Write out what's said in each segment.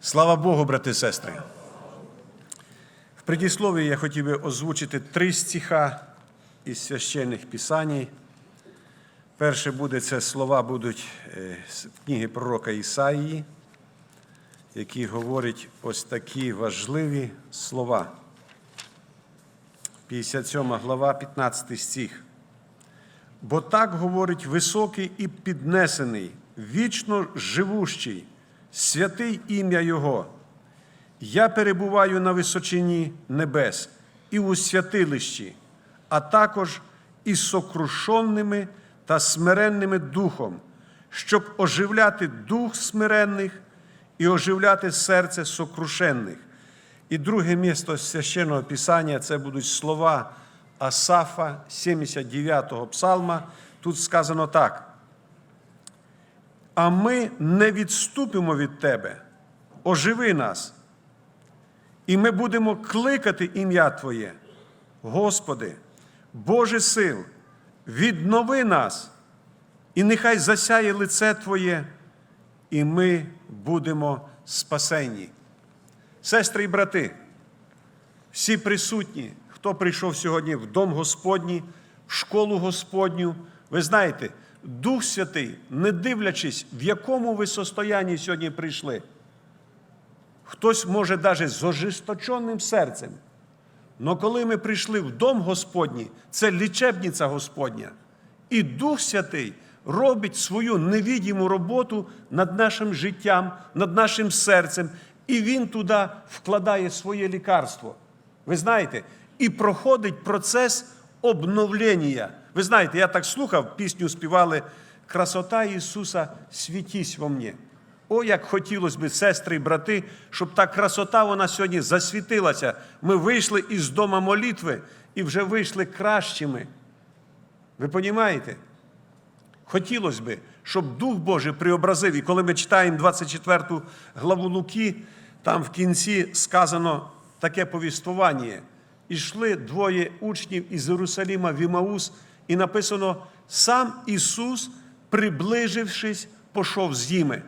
Слава Богу, брати і сестри. В предіслові я хотів би озвучити три стиха із священних писань. Перше буде це слова будуть е, з книги пророка Ісаїї, які говорять ось такі важливі слова. 57 глава, 15 стих. Бо так говорить високий і піднесений, вічно живущий, святий ім'я Його. Я перебуваю на височині небес і у святилищі, а також із сокрушенними та смиренними духом, щоб оживляти дух смиренних і оживляти серце сокрушенних. І друге місто священного Писання це будуть слова Асафа, 79-го псалма. Тут сказано так. А ми не відступимо від Тебе, оживи нас, і ми будемо кликати ім'я Твоє. Господи, Боже сил, віднови нас, і нехай засяє лице Твоє, і ми будемо спасені. Сестри і брати, всі присутні, хто прийшов сьогодні в Дом Господній, в школу Господню, ви знаєте, Дух Святий, не дивлячись, в якому ви состоянні сьогодні прийшли, хтось може навіть з ожесточеним серцем. Но коли ми прийшли в Дом Господній, це лічебниця Господня, і Дух Святий робить свою невідіму роботу над нашим життям, над нашим серцем, і Він туди вкладає своє лікарство. Ви знаєте, і проходить процес обновлення. Ви знаєте, я так слухав, пісню співали Красота Ісуса, світісь во мені. О, як хотілося б, сестри і брати, щоб та красота вона сьогодні засвітилася. Ми вийшли із дома молитви і вже вийшли кращими. Ви розумієте? Хотілося б, щоб Дух Божий преобразив. І коли ми читаємо 24 главу Луки, там в кінці сказано таке повіствування. Ішли двоє учнів із Єрусалима в Імаус, і написано: сам Ісус, приближившись, пішов з ними.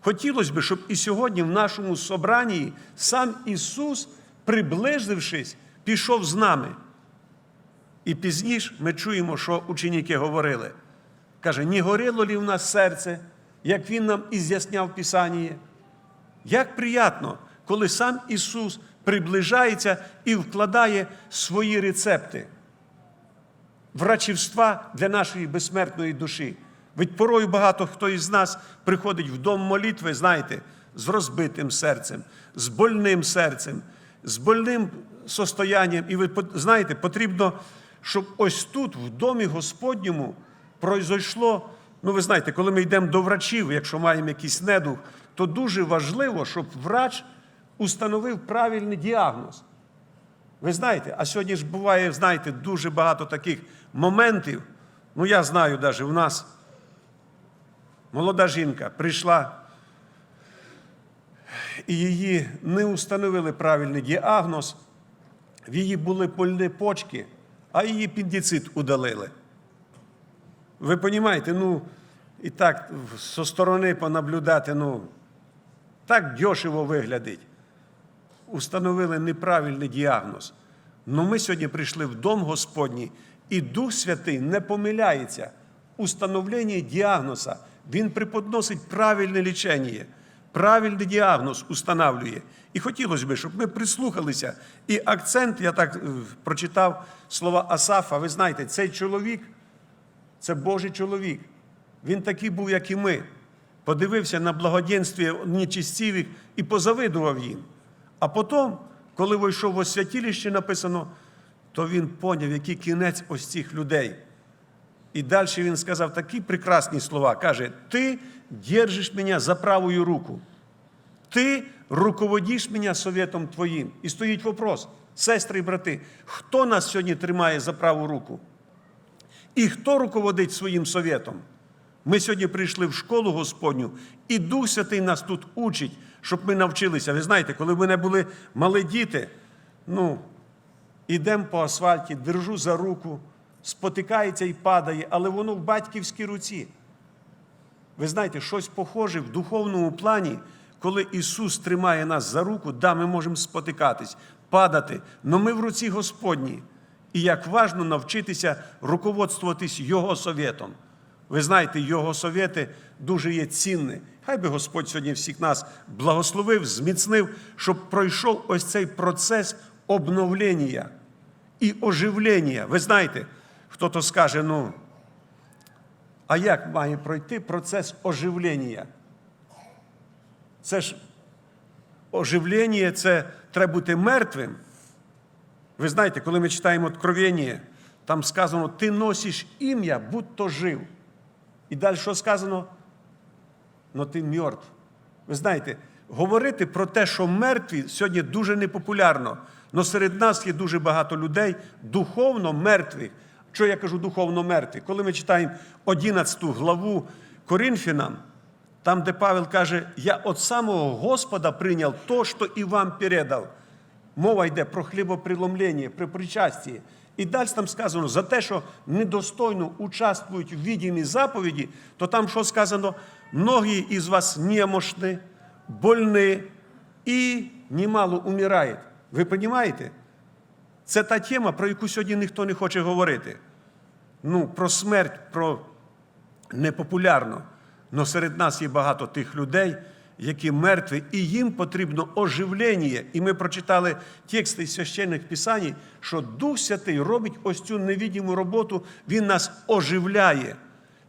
Хотілося б, щоб і сьогодні в нашому собранні сам Ісус, приближившись, пішов з нами. І пізніше ми чуємо, що ученики говорили. Каже, не горіло лі в нас серце, як Він нам і з'ясняв Писання. Як приємно, коли сам Ісус приближається і вкладає свої рецепти врачівства для нашої безсмертної душі. Ведь порою багато хто із нас приходить в дом молитви, знаєте, з розбитим серцем, з больним серцем, з больним состоянням. І ви знаєте, потрібно, щоб ось тут, в домі Господньому, пройшло. Ну, ви знаєте, коли ми йдемо до врачів, якщо маємо якийсь недух, то дуже важливо, щоб врач установив правильний діагноз. Ви знаєте, а сьогодні ж буває, знаєте, дуже багато таких моментів. Ну, я знаю, навіть у нас молода жінка прийшла, і її не установили правильний діагноз, в її були больні почки, а її пендицит удалили. Ви розумієте, ну, і так зі сторони понаблюдати, ну, так дешево виглядить. Установили неправильний діагноз. Ну ми сьогодні прийшли в Дом Господній, і Дух Святий не помиляється. Установлення діагноза. Він преподносить правильне лічення, правильний діагноз устанавлює. І хотілося б, щоб ми прислухалися. І акцент, я так е, прочитав слова Асафа. Ви знаєте, цей чоловік це Божий чоловік. Він такий був, як і ми. Подивився на благоденствие нечистивих і позавидував їм. А потім, коли вийшов в освятилище, написано, то він поняв, який кінець ось цих людей. І далі він сказав такі прекрасні слова. Каже: Ти держиш мене за правою руку, ти руководиш мене советом Твоїм. І стоїть вопрос, сестри і брати, хто нас сьогодні тримає за праву руку? І хто руководить своїм советом? Ми сьогодні прийшли в школу Господню, і Дух Святий нас тут учить, щоб ми навчилися. Ви знаєте, коли в мене були малі діти, ну, ідемо по асфальті, держу за руку, спотикається і падає, але воно в батьківській руці. Ви знаєте, щось похоже в духовному плані, коли Ісус тримає нас за руку, да, ми можемо спотикатись, падати, але ми в руці Господній. І як важно навчитися руководствуватись Його совєтом. Ви знаєте, Його совєти дуже є цінні. Хай би Господь сьогодні всіх нас благословив, зміцнив, щоб пройшов ось цей процес обновлення і оживлення. Ви знаєте, хто то скаже, ну, а як має пройти процес оживлення? Це ж оживлення, це треба бути мертвим. Ви знаєте, коли ми читаємо Откровення, там сказано, ти носиш ім'я, будь то жив. І далі що сказано? Но ти мертв. Ви знаєте, говорити про те, що мертві, сьогодні дуже непопулярно. Але серед нас є дуже багато людей духовно мертвих. Що я кажу духовно мертві? Коли ми читаємо 11 главу Коринфянам, там, де Павел каже, я від самого Господа прийняв то, що і вам передав. Мова йде про хлібопреломлення, про причастя. І далі там сказано, за те, що недостойно участвують в відімі заповіді, то там що сказано? Многі із вас немощні, больні і немало умирають. Ви розумієте? Це та тема, про яку сьогодні ніхто не хоче говорити. Ну, про смерть, про непопулярно. Але серед нас є багато тих людей, які мертві, і їм потрібно оживлення. І ми прочитали тексти із священних писань, що Дух Святий робить ось цю невідіму роботу, Він нас оживляє,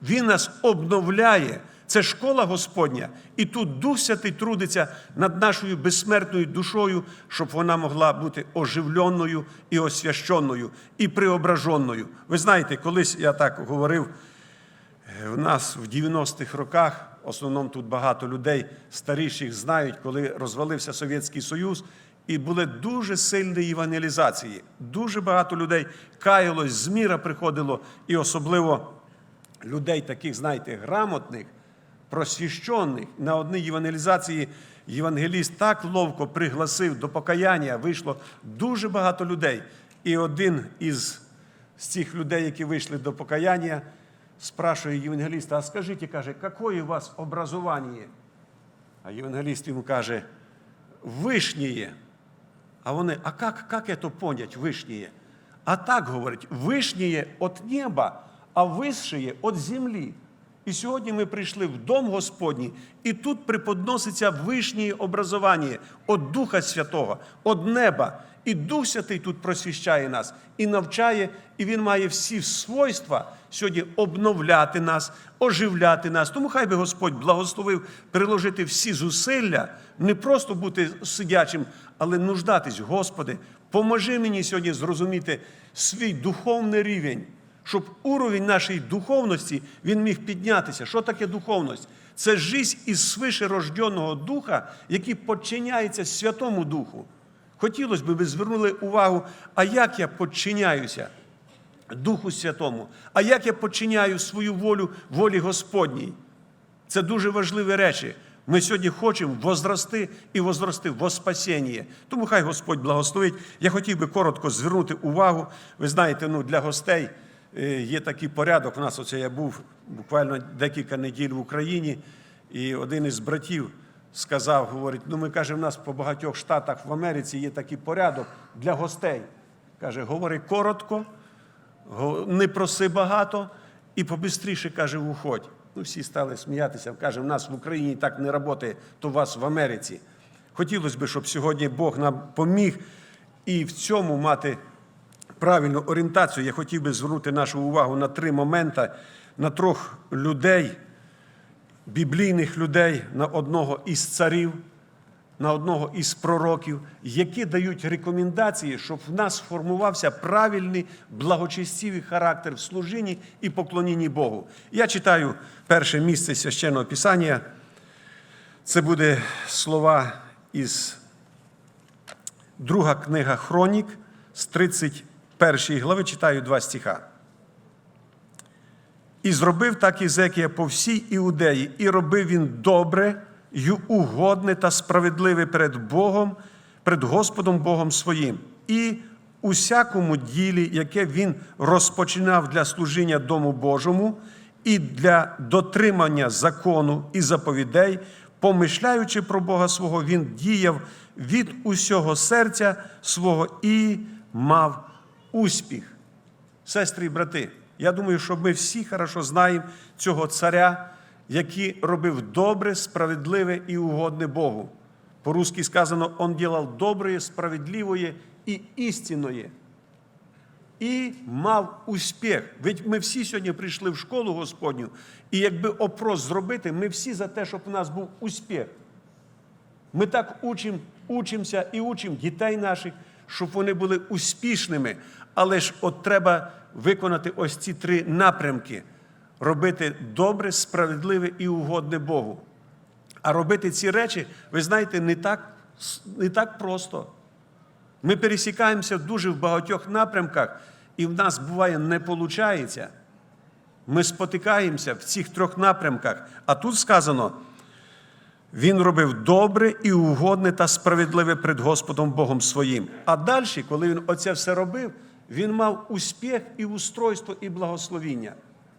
Він нас обновляє. Це школа Господня. І тут Дух Святий трудиться над нашою безсмертною душою, щоб вона могла бути оживленою і освященною, і преображеною. Ви знаєте, колись я так говорив. В нас в 90-х роках, в основному тут багато людей старіших знають, коли розвалився Совєтський Союз, і були дуже сильні евангелізації. Дуже багато людей каялось, з міра приходило, і особливо людей, таких, знаєте, грамотних, просвіщених. На одній евангелізації євангеліст так ловко пригласив до покаяння, вийшло дуже багато людей. І один із з цих людей, які вийшли до покаяння, спрашиває євангеліста, а скажіть, каже, какое у вас образование? А євангеліст йому каже, вишнє. А вони, а как, как это понять, вишнє? А так говорить, вишнє от неба, а висшее от землі. І сьогодні ми прийшли в Дом Господній, і тут преподноситься вишнє образування від Духа Святого, від неба. І Дух Святий тут просвіщає нас і навчає, і Він має всі свойства сьогодні обновляти нас, оживляти нас. Тому хай би Господь благословив приложити всі зусилля, не просто бути сидячим, але нуждатись, Господи, поможи мені сьогодні зрозуміти свій духовний рівень щоб уровень нашої духовності він міг піднятися. Що таке духовність? Це життя із свишерожденого духа, який підчиняється Святому Духу. Хотілося б, ви звернули увагу, а як я підчиняюся Духу Святому, а як я підчиняю свою волю волі Господній. Це дуже важливі речі. Ми сьогодні хочемо возрости і возрости во спасіння. Тому хай Господь благословить. Я хотів би коротко звернути увагу. Ви знаєте, ну, для гостей є такий порядок. У нас оце я був буквально декілька неділь в Україні, і один із братів сказав, говорить: ну ми каже, в нас по багатьох штатах в Америці є такий порядок для гостей. Каже, говори коротко, не проси багато і побистріше, каже, уходь. Ну, всі стали сміятися. Каже, в нас в Україні так не працює, то у вас в Америці. Хотілося б, щоб сьогодні Бог нам поміг і в цьому мати правильну орієнтацію. Я хотів би звернути нашу увагу на три моменти, на трьох людей, біблійних людей, на одного із царів, на одного із пророків, які дають рекомендації, щоб в нас сформувався правильний благочестивий характер в служінні і поклонінні Богу. Я читаю перше місце священного Писання. Це буде слова із друга книга Хронік з 31 глави, читаю два стиха. І зробив так Ізекія по всій іудеї, і робив він добре й угодне та справедливе перед Богом, перед Господом Богом своїм, і усякому ділі, яке він розпочинав для служіння Дому Божому, і для дотримання закону і заповідей, помишляючи про Бога свого, він діяв від усього серця свого і мав успіх. Сестри і брати, я думаю, що ми всі хорошо знаємо цього царя, який робив добре, справедливе і угодне Богу. По-русски сказано, он делал доброе, справедливое і істинное. І мав успіх. Ведь ми всі сьогодні прийшли в школу Господню, і якби опрос зробити, ми всі за те, щоб у нас був успіх. Ми так учим, учимося і учимо дітей наших, щоб вони були успішними. Але ж от треба виконати ось ці три напрямки: робити добре, справедливе і угодне Богу. А робити ці речі, ви знаєте, не так, не так просто. Ми пересікаємося дуже в багатьох напрямках, і в нас буває не виходить. Ми спотикаємося в цих трьох напрямках. А тут сказано, він робив добре і угодне та справедливе перед Господом Богом своїм. А далі, коли він оце все робив, він мав успіх і устройство, і благословіння.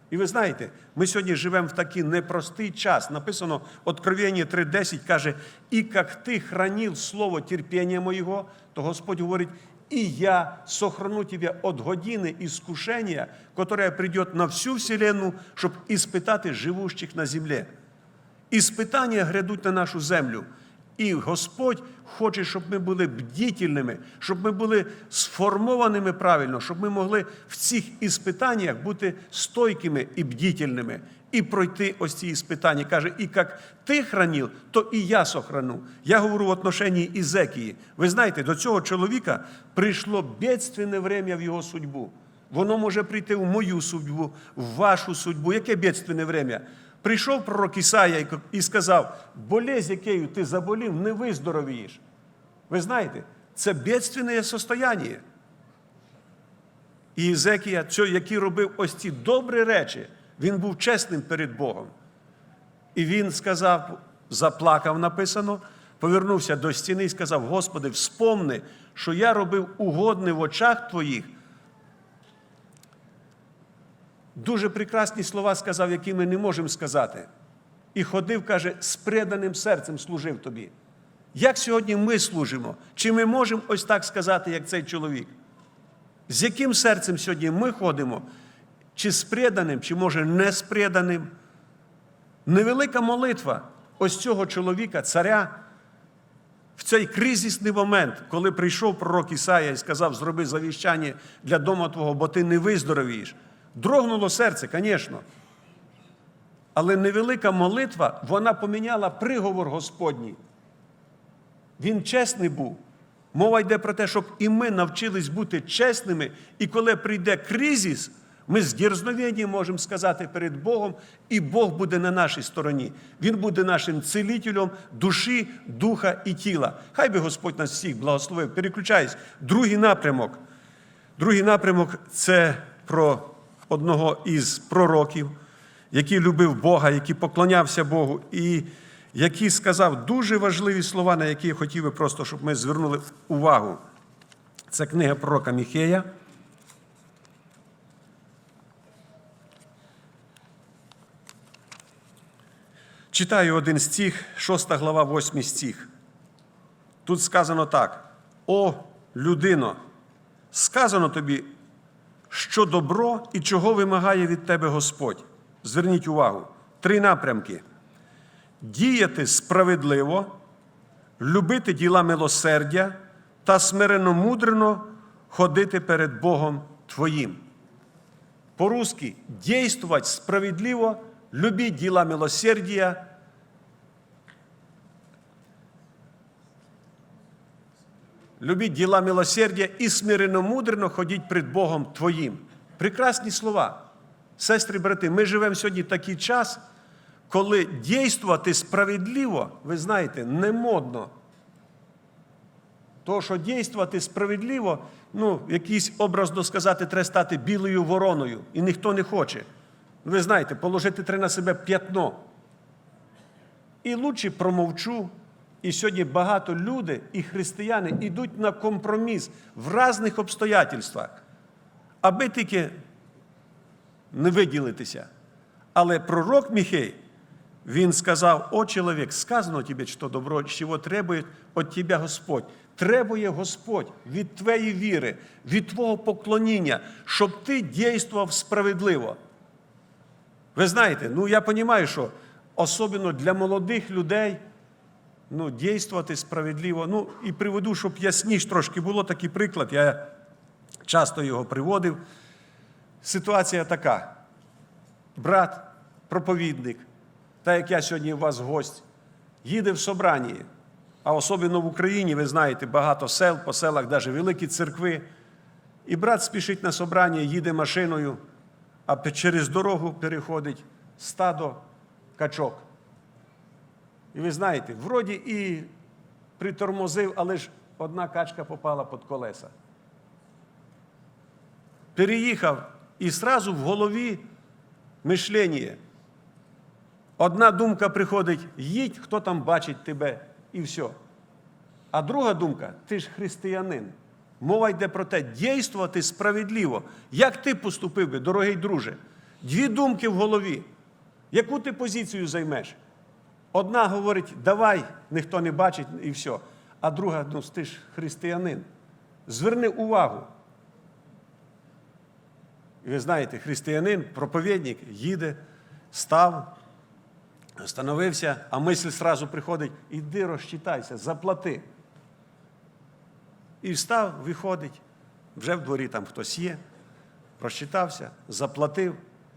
І ви знаєте, ми сьогодні живемо в такий непростий час. Написано Откровення 3.10 каже, і як ти хранив слово терпіння моєго, то Господь говорить, і я сохрану тебе от години іскушення, которое придет на всю вселенную, щоб іспитати живущих на землі. Іспитання грядуть на нашу землю. І Господь хоче, щоб ми були бдітельними, щоб ми були сформованими правильно, щоб ми могли в цих іспитаннях бути стойкими і бдітельними, і пройти ось ці іспитання. Каже, і як ти хранив, то і я сохрану. Я говорю в отношенні Ізекії. Ви знаєте, до цього чоловіка прийшло бедственне время в його судьбу. Воно може прийти в мою судьбу, в вашу судьбу. Яке бедственне время? Прийшов пророк Ісая і сказав, болезнь, якою ти заболів, не виздоровієш. Ви знаєте, це бедственне состояние. І Ізекія, який робив ось ці добрі речі, він був чесним перед Богом. І він сказав, заплакав написано, повернувся до стіни і сказав: Господи, вспомни, що я робив угодне в очах Твоїх. Дуже прекрасні слова сказав, які ми не можемо сказати. І ходив, каже, з преданим серцем служив тобі. Як сьогодні ми служимо? Чи ми можемо ось так сказати, як цей чоловік? З яким серцем сьогодні ми ходимо? Чи з преданим, чи може не з преданим? Невелика молитва ось цього чоловіка, царя, в цей кризисний момент, коли прийшов пророк Ісая і сказав, зроби завіщання для дому Твого, бо ти не виздоровієш. Дрогнуло серце, звісно. Але невелика молитва, вона поміняла приговор Господній. Він чесний був. Мова йде про те, щоб і ми навчились бути чесними, і коли прийде кризис, ми з дірзновенням можемо сказати перед Богом, і Бог буде на нашій стороні. Він буде нашим цілителем душі, духа і тіла. Хай би Господь нас всіх благословив. Переключаюсь. Другий напрямок. Другий напрямок це про одного із пророків, який любив Бога, який поклонявся Богу, і який сказав дуже важливі слова, на які я хотів би просто, щоб ми звернули увагу. Це книга пророка Міхея. Читаю один стих, 6 глава, 8 стих. Тут сказано так: О, людино, сказано тобі, що добро і чого вимагає від тебе Господь. Зверніть увагу, три напрямки: діяти справедливо, любити діла милосердя та смиренно мудрено ходити перед Богом Твоїм. По-русски действовать справедливо, любить дела милосердия, любить діла милосердя і смиренно мудрено ходіть перед Богом Твоїм. Прекрасні слова. Сестри, брати, ми живемо сьогодні такий час, коли дійствувати справедливо, ви знаєте, не модно. То, що дійствувати справедливо, ну, якийсь образно сказати, треба стати білою вороною, і ніхто не хоче. Ви знаєте, положити треба на себе п'ятно. І лучше промовчу. І сьогодні багато людей і християни йдуть на компроміс в різних обстоятельствах, аби тільки не виділитися. Але пророк Міхей, Він сказав: О, чоловік, сказано тобі, що добро, чого требує від тебе Господь. Требує Господь від твоєї віри, від твого поклоніння, щоб ти дійствував справедливо. Ви знаєте, ну я розумію, що особливо для молодих людей ну, дійствувати справедливо. Ну, і приведу, щоб ясніше трошки було такий приклад. Я часто його приводив. Ситуація така: брат, проповідник, та як я сьогодні у вас гость, їде в собранні, а особливо в Україні, ви знаєте, багато сел, по селах, навіть великі церкви. І брат спішить на собрання, їде машиною, а через дорогу переходить стадо качок. І ви знаєте, вроді і притормозив, але ж одна качка попала під колеса. Переїхав і сразу в голові мишлення. Одна думка приходить, їдь, хто там бачить тебе, і все. А друга думка, ти ж християнин. Мова йде про те, дійствувати справедливо. Як ти поступив би, дорогий друже? Дві думки в голові. Яку ти позицію займеш? Одна говорить, давай, ніхто не бачить і все. А друга, ну ти ж християнин. Зверни увагу. І ви знаєте, християнин, проповідник їде, став, становився, а мисль сразу приходить, іди розчитайся, заплати. І встав, виходить, вже в дворі там хтось є, розчитався, заплатив,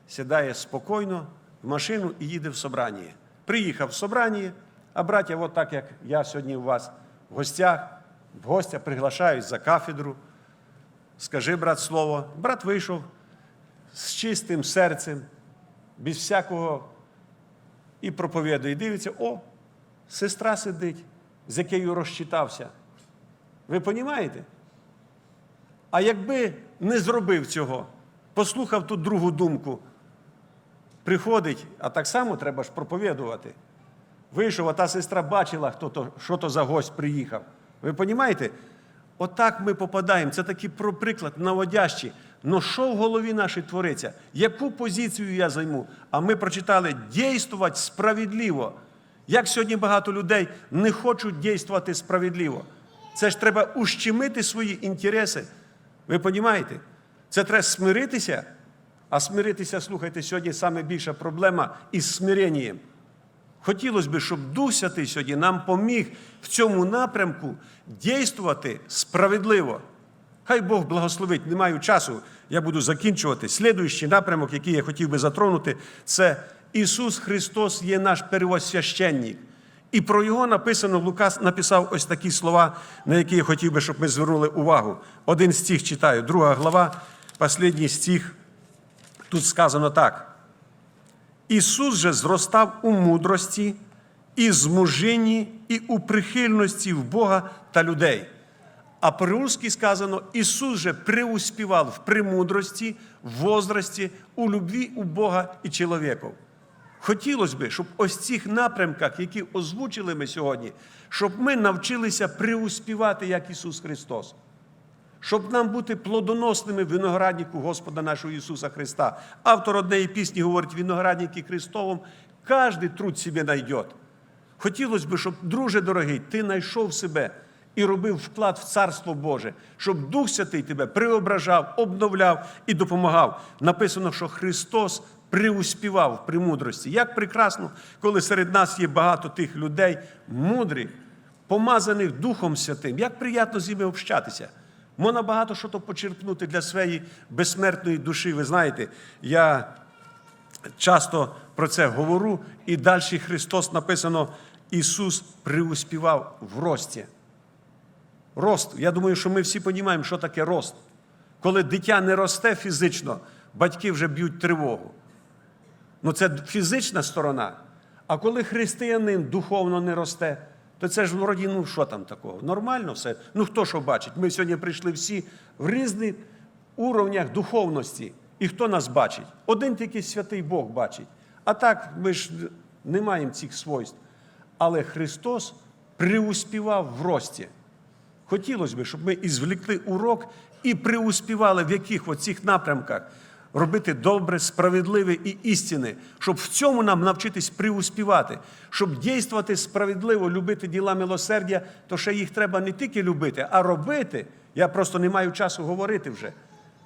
сідає спокійно в машину і їде в собрання. Приїхав в собрання, а браття, от так як я сьогодні у вас в гостях, в гостя приглашають за кафедру. Скажи, брат, слово. Брат вийшов з чистим серцем, без всякого і проповідує. Дивиться, о, сестра сидить, з якою розчитався. Ви розумієте? А якби не зробив цього, послухав тут другу думку, приходить, а так само треба ж проповідувати. Вийшов, а та сестра бачила, хто то, що то за гость приїхав. Ви розумієте? Отак ми попадаємо. Це такий про- приклад наводящий. Но що в голові нашій твориться? Яку позицію я займу? А ми прочитали дійствувати справедливо. Як сьогодні багато людей не хочуть дійствувати справедливо. Це ж треба ущемити свої інтереси. Ви розумієте? Це треба смиритися. А смиритися, слухайте, сьогодні саме більша проблема із смиренням. Хотілося б, щоб Дух Святий сьогодні нам поміг в цьому напрямку дійствувати справедливо. Хай Бог благословить, не маю часу, я буду закінчувати. Слідуючий напрямок, який я хотів би затронути, це Ісус Христос є наш первосвященник. І про його написано, Лукас написав ось такі слова, на які я хотів би, щоб ми звернули увагу. Один стих читаю, друга глава, останній стих. Тут сказано так. Ісус же зростав у мудрості, і змуженні, і у прихильності в Бога та людей. А по-русски сказано, Ісус же преуспівав в премудрості, в возрасті, у любві у Бога і чоловіків. Хотілося б, щоб ось цих напрямках, які озвучили ми сьогодні, щоб ми навчилися преуспівати, як Ісус Христос щоб нам бути плодоносними винограднику Господа нашого Ісуса Христа. Автор однієї пісні говорить, виноградники Христовом, кожен труд собі знайде. Хотілося б, щоб, друже дорогий, ти знайшов себе і робив вклад в Царство Боже, щоб Дух Святий тебе преображав, обновляв і допомагав. Написано, що Христос преуспівав в премудрості. Як прекрасно, коли серед нас є багато тих людей, мудрих, помазаних Духом Святим. Як приємно з ними общатися. Можна багато що то почерпнути для своєї безсмертної душі. Ви знаєте, я часто про це говорю, і далі Христос написано, Ісус преуспівав в рості. Рост. Я думаю, що ми всі розуміємо, що таке рост. Коли дитя не росте фізично, батьки вже б'ють тривогу. Ну, це фізична сторона. А коли християнин духовно не росте, то це ж вроді, ну що там такого? Нормально все. Ну хто що бачить? Ми сьогодні прийшли всі в різних уровнях духовності. І хто нас бачить? Один тільки святий Бог бачить. А так ми ж не маємо цих свойств. Але Христос преуспівав в рості. Хотілося б, щоб ми ізвлекли урок і преуспівали в яких оцих напрямках. Робити добре, справедливе і істинне, щоб в цьому нам навчитись приуспівати, щоб дійствувати справедливо, любити діла милосердя, то ще їх треба не тільки любити, а робити. Я просто не маю часу говорити вже.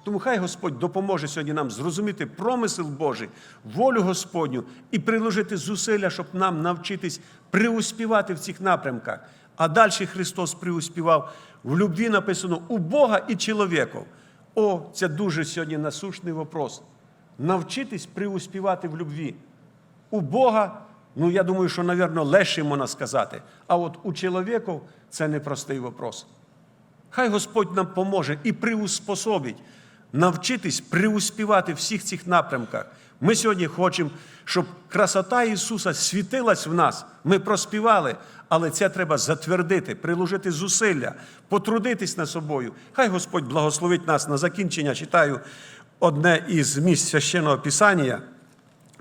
Тому хай Господь допоможе сьогодні нам зрозуміти промисел Божий, волю Господню і приложити зусилля, щоб нам навчитись приуспівати в цих напрямках. А далі Христос приуспівав в любві написано у Бога і чоловіків. О, це дуже сьогодні насущний вопрос. Навчитись приуспівати в любві. У Бога, ну я думаю, що, напевно, легше можна сказати. А от у чоловіків це непростий вопрос. Хай Господь нам поможе і приуспособить навчитись приуспівати в всіх цих напрямках. Ми сьогодні хочемо, щоб красота Ісуса світилась в нас. Ми проспівали, але це треба затвердити, приложити зусилля, потрудитись над собою. Хай Господь благословить нас на закінчення. Читаю одне із місць священного Писання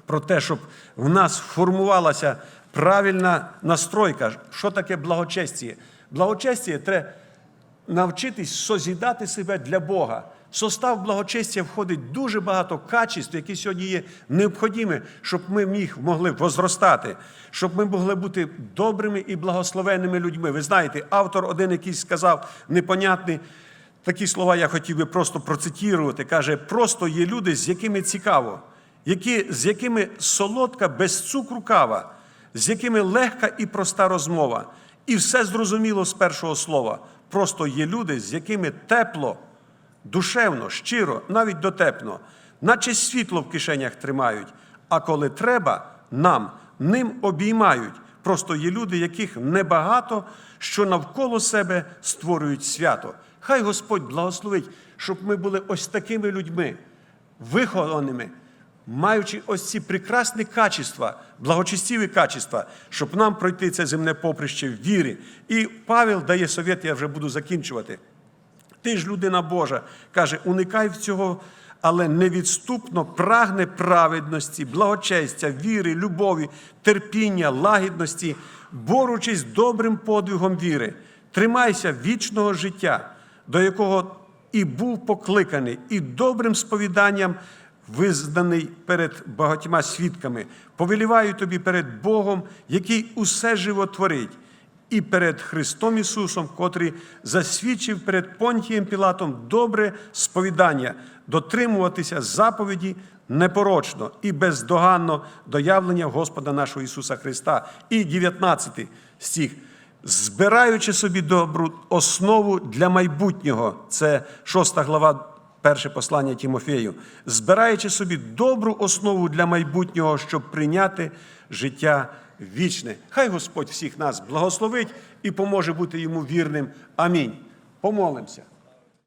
про те, щоб в нас формувалася правильна настройка. Що таке благочестіє? Благочестіє треба навчитись созідати себе для Бога. В состав благочестя входить дуже багато качеств, які сьогодні є необхідними, щоб ми міг, могли возростати, щоб ми могли бути добрими і благословенними людьми. Ви знаєте, автор один якийсь сказав непонятний. Такі слова я хотів би просто процитувати. Каже, просто є люди, з якими цікаво, які, з якими солодка без цукру кава, з якими легка і проста розмова. І все зрозуміло з першого слова. Просто є люди, з якими тепло, душевно, щиро, навіть дотепно, наче світло в кишенях тримають, а коли треба, нам ним обіймають. Просто є люди, яких небагато, що навколо себе створюють свято. Хай Господь благословить, щоб ми були ось такими людьми, вихованими, маючи ось ці прекрасні качества, благочестиві качества, щоб нам пройти це земне поприще в вірі. І Павел дає совет, я вже буду закінчувати. Ти ж людина Божа, каже, уникай в цього, але невідступно прагне праведності, благочестя, віри, любові, терпіння, лагідності, борючись добрим подвигом віри. Тримайся вічного життя, до якого і був покликаний, і добрим сповіданням визнаний перед багатьма свідками. Повеліваю тобі перед Богом, який усе животворить і перед Христом Ісусом, котрий засвідчив перед Понтієм Пілатом добре сповідання, дотримуватися заповіді непорочно і бездоганно до явлення Господа нашого Ісуса Христа. І 19 стих. Збираючи собі добру основу для майбутнього, це 6 глава, перше послання Тімофею, збираючи собі добру основу для майбутнього, щоб прийняти життя вічне. Хай Господь всіх нас благословить і поможе бути йому вірним. Амінь. Помолимося.